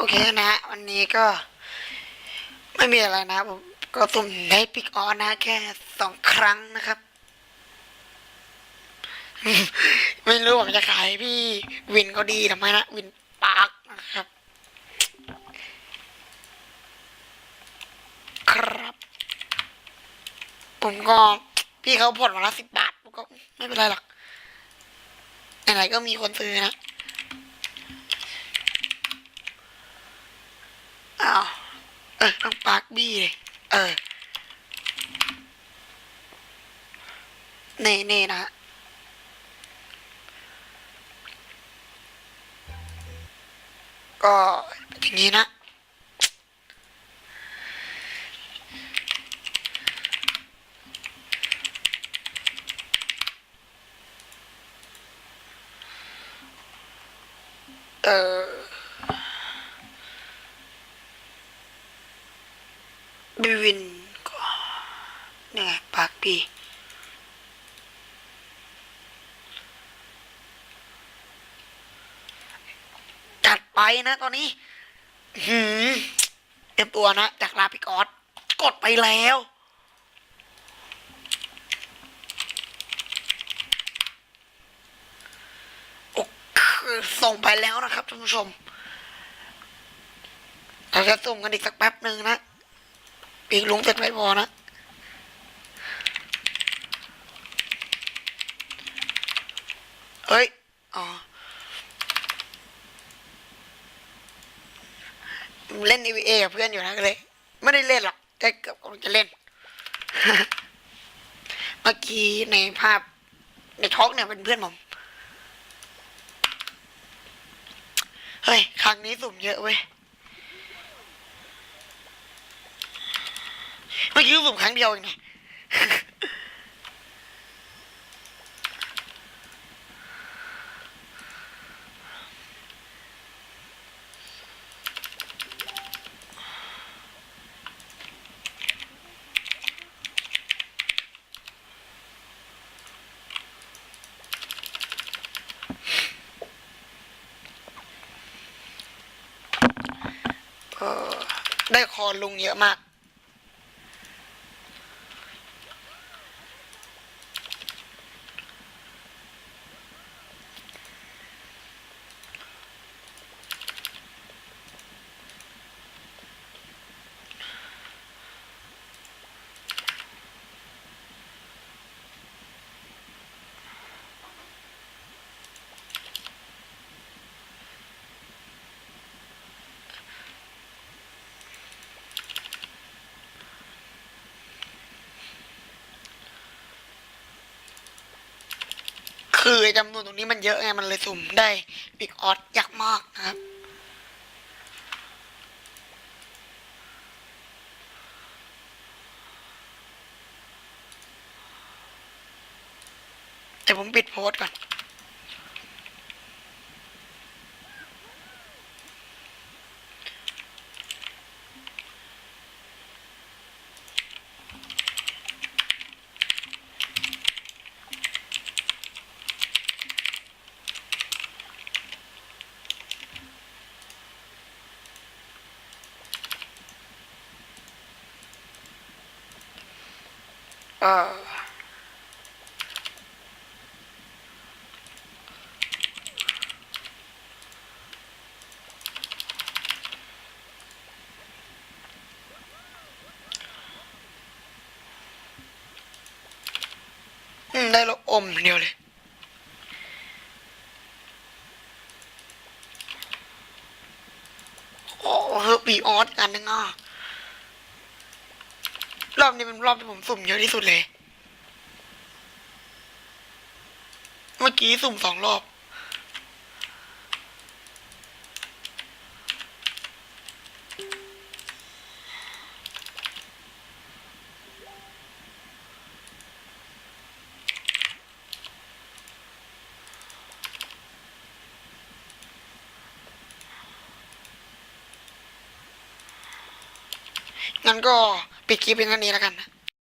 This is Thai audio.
โอเคนะฮะวันนี้ก็ ไม่มีอะไรนะผมก็สุ่มได้ปิกออนนะ แค่สองครั้งนะครับ ไม่รู้ผมจะขายพี่วินก็ดีทำไมนะ วินปาร์กนะครับ ครับ ผมก็พี่เขาผ่อนมาละสิบบาทผมก็ไม่เป็นไรหรอกไหนๆก็มีคนซื้อนะ เออ ต้องปาร์กบี้เลยเออ เน่เน่นะฮะก็อย่างนี้นะ เออ บิวินก็นี่ไงปากปีจัดไปนะตอนนี้หืมเตรียมตัวนะ จากลาพิกอสกดไปแล้วโอ้คือส่งไปแล้วนะครับท่านผู้ชมเราจะส่งกันอีกสักแป๊บหนึ่งนะ ปีกลุงเสร็จไม่พอนะเฮ้ย อ๋อ เล่น EVA กับเพื่อนอยู่นะก็เลย ไม่ได้เล่นหรอก แต่เกือบกำลังจะเล่น เมื่อกี้ในภาพ ในท็อกเนี่ยเป็นเพื่อนผม เฮ้ย ครั้งนี้สุ่มเยอะเว้ย เมื่อกี้สุ่มครั้งเดียวเองนะเออได้คอลุงเยอะมาก คือจำนวนตรงนี้มันเยอะไงมันเลยสุ่มได้บิ๊กออสยากมากนะครับแต่ผมปิดโพสต์ก่อน อออืมได้ลูอมเดียวเลยโอ้เฮอร์บีออสกันนึงอะ รอบนี้เป็นรอบที่ผมสุ่มเยอะที่สุดเลย เมื่อกี้สุ่มสองรอบ งั้นก็ ปิดคลิปเพียงเท่านี้แล้วกันนะ